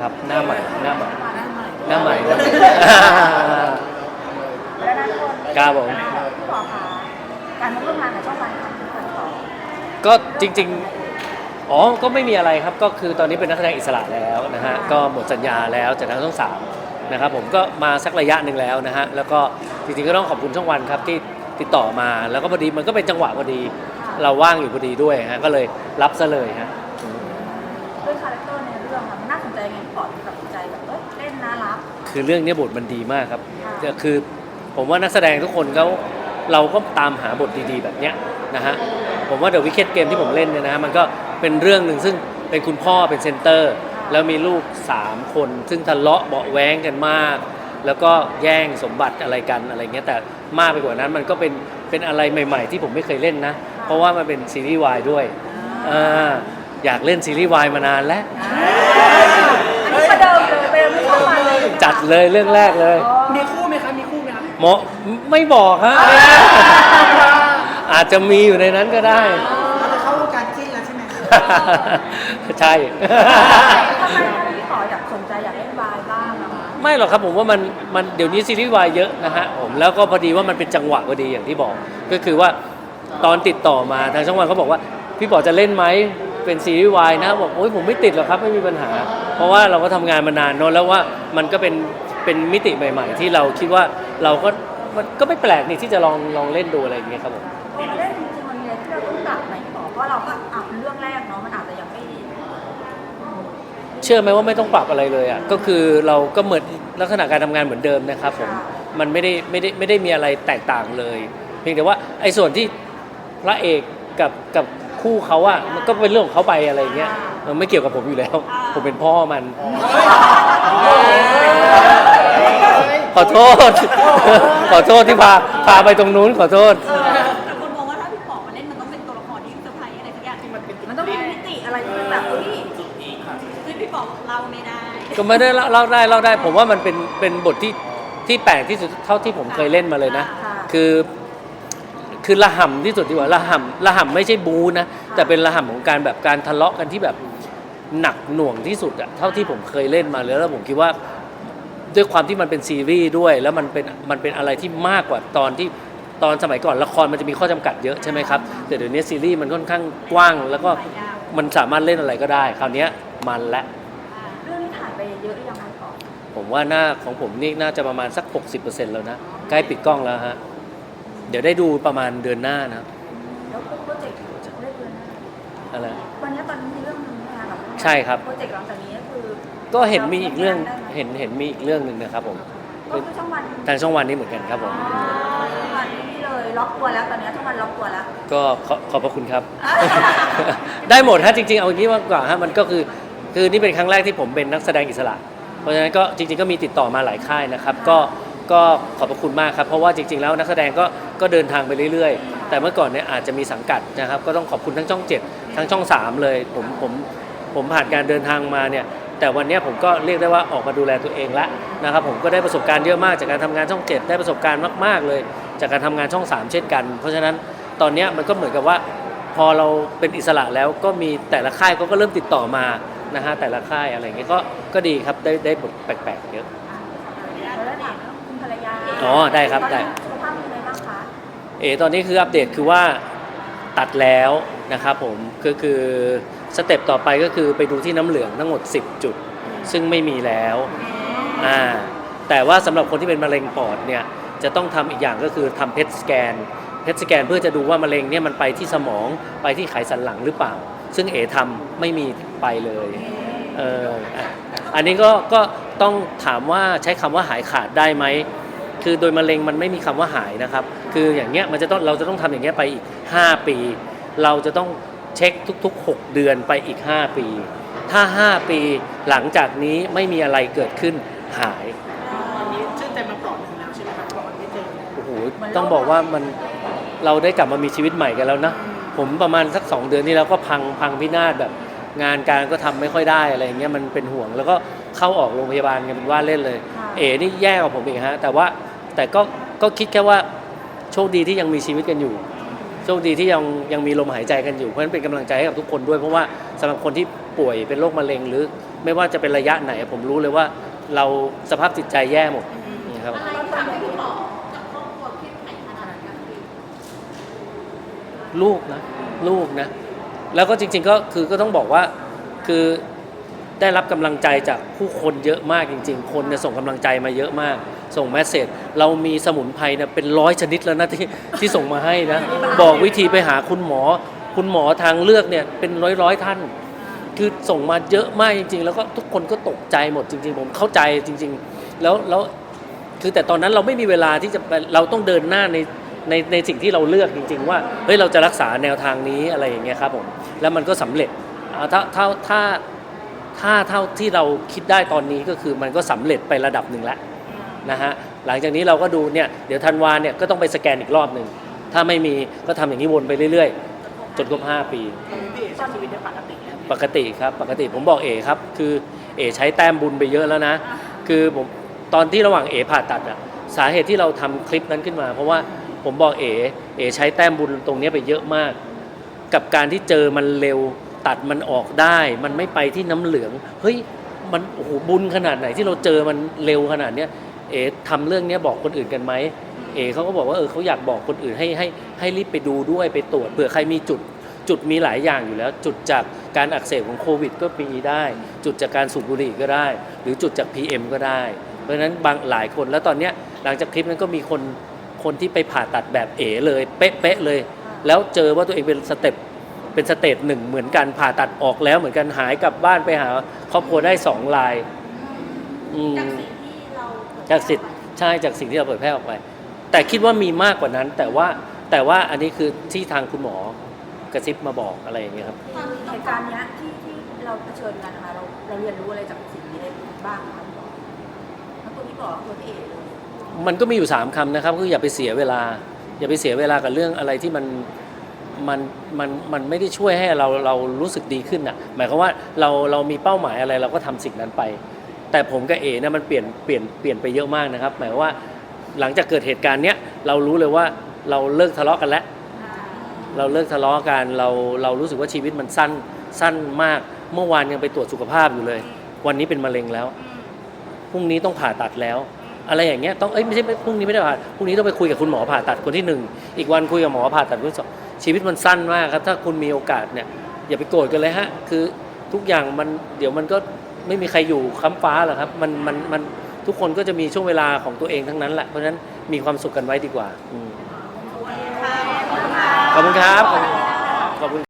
ครับ หน้าใหม่ หน้าใหม่ หน้าใหม่หน้าใหม่และนักคนครับผม พี่หมอคะการมาร่วมงานกับช่องวันทำเป็นคนต่อก็จริงๆ อ๋อ ก็ไม่มีอะไรครับ ก็คือตอนนี้เป็นนักแสดงอิสระแล้วนะฮะ ก็หมดสัญญาแล้วจากทางช่องสามนะครับผมก็มาสักระยะหนึ่งแล้วนะฮะ แล้วก็จริงๆก็ต้องขอบคุณช่องวันครับที่ติดต่อมา แล้วก็พอดีมันก็เป็นจังหวะพอดี เราว่างอยู่พอดีด้วยฮะ ก็เลยรับซะเลยฮะ คือเรื่องนี้บทมันดีมากครับค่ะคือผมว่านักแสดงทุกคนเขาเราก็ตามหาบทดีๆ แบบเนี้ยนะฮะผมว่าเดอะวิ k เ d ตเกมที่ผมเล่นเนี่ยนะฮะมันก็เป็นเรื่องหนึ่งซึ่งเป็นคุณพ่อเป็นเซนเตอร์ แล้วมีลูก 3 คน ซึ่งทะเลาะเบาะแว้งกันมาก แล้วก็แย่งสมบัติอะไรกันอะไรเงี้ยแต่มากไปกว่านั้นมันก็เป็นเป็นอะไรใหม่ ๆ ที่ผมไม่เคยเล่นนะ เพราะว่ามันเป็นซีรีส์วายด้วยอ่าอยากเล่นซีรีส์วายมานานแล้วอันนี้ประเดิมเลยประเดิมไม่ช่องวันเลย จัดเลยเรื่องแรกเลยอ๋อมีคู่ไหมครับมีคู่ไหมครับหมอไม่บอกฮะอาจจะมีอยู่ในนั้นก็ได้เราจะเข้าวงการจิ้นแล้วใช่ไหมครับใช่ทำไมทำไมพี่ป๋ออยากสนใจอยากเล่นบายบ้างนะคะไม่หรอกครับผมว่ามันมันเดี๋ยวนี้ซีรีส์วายเยอะนะฮะผมแล้วก็พอดีว่ามันเป็นจังหวะพอดีอย่างที่บอก ก็คือว่าตอนติดต่อมาทางช่องวันเขาบอกว่า พี่ป๋อจะเล่นไหมเป็นซีรีส์วายนะบอกโอ้ยผมไม่ติดหรอกครับไม่มีปัญหา เพราะว่าเราก็ทำงานมานานเนอะแล้วว่า มันก็เป็นเป็นมิติใหม่ ๆ ที่เราคิดว่าเราก็มันก็ไม่แปลกนี่ที่จะลองลองเล่นดูอะไรอย่างเงี้ยครับผมพอมาเล่นจริงๆมันมีอะไรที่เราต้องปรับไหมพี่ป๋อเพราะเราก็อะเป็นเรื่องแรกเนาะมันอาจจะยังไม่เชื่อไหมว่าไม่ต้องปรับอะไรเลยอะก็คือเราก็เหมือนลักษณะการทำงานเหมือนเดิมนะครับผมมันไม่ได้ไม่ได้ไม่ได้มีอะไรแตกต่างเลย เพียงแต่ว่าไอ้ส่วนที่พระเอกกับกับคู่เขาอะมันก็เป็นเรื่องของเขาไปอะไรอย่างเงี้ยมันไม่เกี่ยวกับผมอยู่แล้ว ผมเป็นพ่อมัน ขอโทษ ขอโทษที่พาพาไปตรงนู้นขอโทษ แต่คนมองว่าถ้าพี่ป๋อมาเล่นมันต้องเป็นตัวละครที่เซอร์ไพรส์อะไรสักอย่างที่มันมันต้องมีมิติอะไรที่มันแบบเฮ้ยซึ่งพี่ป๋อเล่าไม่ได้ก็ไม่ได้เล่าเล่าได้เล่าได้ผมว่ามันเป็นเป็นบทที่ที่แปลกที่สุดเท่าที่ผมเคยเล่นมาเลยนะค่ะคือ คือระห่ำที่สุดดีกว่าระห่ำระห่ำไม่ใช่บูนะ แต่เป็นระห่ำของการแบบการทะเลาะกันที่แบบ หนักหน่วงที่สุดอะเท่าที่ผมเคยเล่นมาเลยแล้วผมคิดว่าด้วยความที่มันเป็นซีรีส์ด้วย แล้วมันเป็นมันเป็นอะไรที่มากกว่าตอนที่ตอนสมัยก่อนละครมันจะมีข้อจำกัดเยอะใช่ไหมครับแต่เดี๋ยวนี้ซีรีส์มันค่อนข้างกว้าง แล้วก็มันสามารถเล่นอะไรก็ได้ คราวเนี้ยมันและเรื่องนี้ถ่ายไปเยอะหรือยังคะพี่ป๋อผมว่าหน้าของผมนี่น่าจะประมาณสัก 60%แล้วนะใกล้ปิดกล้องแล้วฮะเดี๋ยวได้ดูประมาณเดือนหน้านะแล้วโปรเจกต์จะได้เดือนหน้าอะไร ใช่ครับ โปรเจกต์หลังจากนี้ก็คือก็เห็นมีอีกเรื่องเห็นเห็นมีอีกเรื่องหนึ่งนะครับผมก็คือช่องวันทางช่องวันนี้เหมือนกันครับผม อ๋อช่องวันนี้เลยล็อกตัวแล้วตอนนี้ช่องวันล็อกตัวแล้ว ก็ขอขอบพระคุณครับ ได้หมดฮะจริงๆเอาอย่างนี้มากกว่าฮะมันก็คือคือนี่เป็นครั้งแรกที่ผมเป็นนักแสดงอิสระ เพราะฉะนั้นก็จริง ๆก็มีติดต่อมาหลายค่ายนะครับ ก็ก็ขอบพระคุณมากครับ เพราะว่าจริง ๆ แล้วนักแสดงก็ก็เดินทางไปเรื่อยๆ แต่เมื่อก่อนเนี่ยอาจจะมีสังกัดนะครับ ก็ต้องขอบคุณทั้งช่อง 7 ทั้งช่อง 3 เลย ผมผม ผมผ่านการเดินทางมาเนี่ยแต่วันเนี้ยผมก็เรียกได้ว่าออกมาดูแลตัวเองละนะครับผมก็ได้ประสบการณ์เยอะมากจากการทำงานช่อง 7 ได้ประสบการณ์มาก ๆ เลย จากการทำงานช่อง 3 เช่นกัน เพราะฉะนั้นตอนเนี้ยมันก็เหมือนกับว่า พอเราเป็นอิสระแล้วก็มีแต่ละค่ายเขาก็เริ่มติดต่อมานะฮะแต่ละค่ายอะไรอย่างเงี้ยก็ก็ดีครับได้ได้บทแปลกๆเยอะแล้วได้ถามเรื่องคุณภรรยาอ๋อได้ครับได้ตอนนี้สุขภาพเป็นยังไงบ้างคะเออตอนนี้คืออัปเดตคือว่าตัดแล้วนะครับผมก็คือ สเต็ปต่อไปก็คือไปดูที่น้ำเหลืองทั้งหมด 10 จุด ซึ่งไม่มีแล้วอ่าแต่ว่าสำหรับคนที่เป็นมะเร็งปอดเนี่ยจะต้องทำอีกอย่างก็คือทำเพ t สแกนเพ t สแกนเพื่อจะดูว่ามะเร็งเนี่ยมันไปที่สมองไปที่ไขสันหลังหรือเปล่า ซึ่งเอทำไม่มีไปเลยเอออะอันนี้ก็ก็ต้องถามว่าใช้คำว่าหายขาดได้ไหมคือโดยมะเร็งมันไม่มีคำว่าหายนะครับ คืออย่างเงี้ยมันจะต้องเราจะต้องทำอย่างเงี้ยไปอีก 5 ปี เราจะต้อง เช็คทุกๆ 6 เดือนไปอีก 5 ปี ถ้า 5 ปีหลังจากนี้ไม่มีอะไรเกิดขึ้นหายวันนี้ชื่นใจมาปลอดหนึ่งแล้วใช่ไหมครับบอกว่าไม่เจอโอ้โหต้องบอกว่ามันเราได้กลับมามีชีวิตใหม่กันแล้วนะ ผมประมาณสัก 2 เดือนที่แล้วก็พังพังพินาศแบบงานการก็ทำไม่ค่อยได้อะไรอย่างเงี้ยมันเป็นห่วงแล้วก็เข้าออกโรงพยาบาลกันเป็นว่าเล่นเลย เอ๋นี่แย่กว่าผมอีกฮะแต่ว่าแต่ก็ก็คิดแค่ว่าโชคดีที่ยังมีชีวิตกันอยู่ โชคดีที่ยังยังมีลมหายใจกันอยู่ เพราะฉะนั้นเป็นกำลังใจให้กับทุกคนด้วย เพราะว่าสำหรับคนที่ป่วยเป็นโรคมะเร็งหรือ ไม่ว่าจะเป็นระยะไหน ผมรู้เลยว่าเราสภาพจิตใจแย่หมดนะครับอะไรที่ทำให้พี่ป๋อกับครอบครัวเข้มแข็งขนาดนั้นพี่ลูกนะลูกนะ แล้วก็จริง ๆ ก็คือก็ต้องบอกว่าคือได้รับกำลังใจจากผู้คนเยอะมากจริง ๆ คนเนี่ยส่งกำลังใจมาเยอะมาก ส่งแมสเซจเรามีสมุนไพรเนี่ยเป็นร้อยชนิดแล้วนะที่ที่ส่งมาให้นะ บอกวิธีไปหาคุณหมอ คุณหมอทางเลือกเนี่ยเป็นร้อยร้อยๆท่าน คือส่งมาเยอะมากจริง ๆ แล้วก็ทุกคนก็ตกใจหมดจริง ๆ ผมเข้าใจจริง ๆ แล้วแล้วคือแต่ตอนนั้นเราไม่มีเวลาที่จะไปเราต้องเดินหน้าในในในสิ่งที่เราเลือกจริง ๆ ว่าเฮ้ยเราจะรักษาแนวทางนี้อะไรอย่างเงี้ยครับผมแล้วมันก็สำเร็จอ่าถ้าถ้าถ้าถ้าเท่าที่เราคิดได้ตอนนี้ก็คือมันก็สำเร็จไประดับหนึ่งแล้ว นะฮะหลังจากนี้เราก็ดูเนี่ยเดี๋ยวธันวาเนี่ยก็ต้องไปสแกนอีกรอบหนึ่งถ้าไม่มีก็ทำอย่างนี้วนไปเรื่อยๆ จนครบ5 ปีตอนนี้พี่เอ๋ใช้ชีวิตได้ปกติแล้วปกติครับปกติผมบอกเอครับ คือเอใช้แต้มบุญไปเยอะแล้วนะ คือผมตอนที่ระหว่างเอผ่าตัดอะสาเหตุที่เราทำคลิปนั้นขึ้นมา เพราะว่าผมบอกเอเอใช้แต้มบุญตรงเนี้ยไปเยอะมาก กับการที่เจอมันเร็วตัดมันออกได้ มันไม่ไปที่น้ำเหลือง เฮ้ยมันโอ้โหบุญขนาดไหนที่เราเจอมันเร็วขนาดเนี้ย เอทำเรื่องเนี้ยบอกคนอื่นกันไหมเอเขาก็บอกว่าเออเขาอยากบอกคนอื่นให้ให้ให้รีบไปดูด้วยไปตรวจเผื่อใครมีจุดจุดมีหลายอย่างอยู่แล้ว จุดจากการอักเสบของโควิด ก็มีได้ จุดจากการสูบบุหรี่ก็ได้ หรือจุดจาก PM ก็ได้ เพราะฉะนั้นบางหลายคนแล้วตอนเนี้ยหลังจากคลิปนั้นก็มีคนคนที่ไปผ่าตัดแบบเอ๋เลยเป๊ะๆเลย แล้วเจอว่าตัวเองเป็นสเต็ปเป็นสเตจหนึ่งเหมือนกันผ่าตัดออกแล้วเหมือนกันหายกลับบ้านไปหาครอบครัวได้สองลายอืม จากสิ่งที่เราจากสิทธิ์ใช่จากสิ่งที่เราเผยแพร่ออกไป แต่คิดว่ามีมากกว่านั้น แต่ว่าแต่ว่าอันนี้คือที่ทางคุณหมอกระซิบมาบอกอะไรอย่างเงี้ยครับความที่เหเราตุการณ์เนี้ยที่ที่เราเผชิญกันนะคะเราเราเรียนรู้อะไรจากสิ่งนี้ได้บ้างคะพี่ป๋อทั้งตัวพี่ป๋อทั้งตัวพี่เอ๋เลยมันก็มีอยู่ 3คำนะครับคืออย่าไปเสียเวลา อย่าไปเสียเวลากับเรื่องอะไรที่มันมันมันมันไม่ได้ช่วยให้เราเรารู้สึกดีขึ้นอะหมายความว่าเราเรามีเป้าหมายอะไรเราก็ทำสิ่งนั้นไป แต่ผมกับเอ๋เนี่ยมันเปลี่ยนเปลี่ยนเปลี่ยนไปเยอะมากนะครับ หมายว่าหลังจากเกิดเหตุการณ์เนี้ยเรารู้เลยว่าเราเลิกทะเลาะกันแล้ว เราเลิกทะเลาะกันเราเรารู้สึกว่าชีวิตมันสั้นสั้นมาก เมื่อวานยังไปตรวจสุขภาพอยู่เลย วันนี้เป็นมะเร็งแล้วพรุ่งนี้ต้องผ่าตัดแล้ว อะไรอย่างเงี้ยต้องเอ้ยไม่ใช่พรุ่งนี้ไม่ได้ผ่าพรุ่งนี้ต้องไปคุยกับคุณหมอผ่าตัดคนที่หนึ่งอีกวันคุยกับหมอผ่าตัดคนที่สองชีวิตมันสั้นมากครับ ถ้าคุณมีโอกาสเนี่ยอย่าไปโกรธกันเลยฮะคือทุกอย่างมันเดี๋ยวมันก็ ไม่มีใครอยู่ค้ำฟ้าหรอกครับมันมันมันทุกคนก็จะมีช่วงเวลาของตัวเองทั้งนั้นแหละเพราะฉะนั้นมีความสุขกันไว้ดีกว่าอืมขอบคุณครับขอบคุณ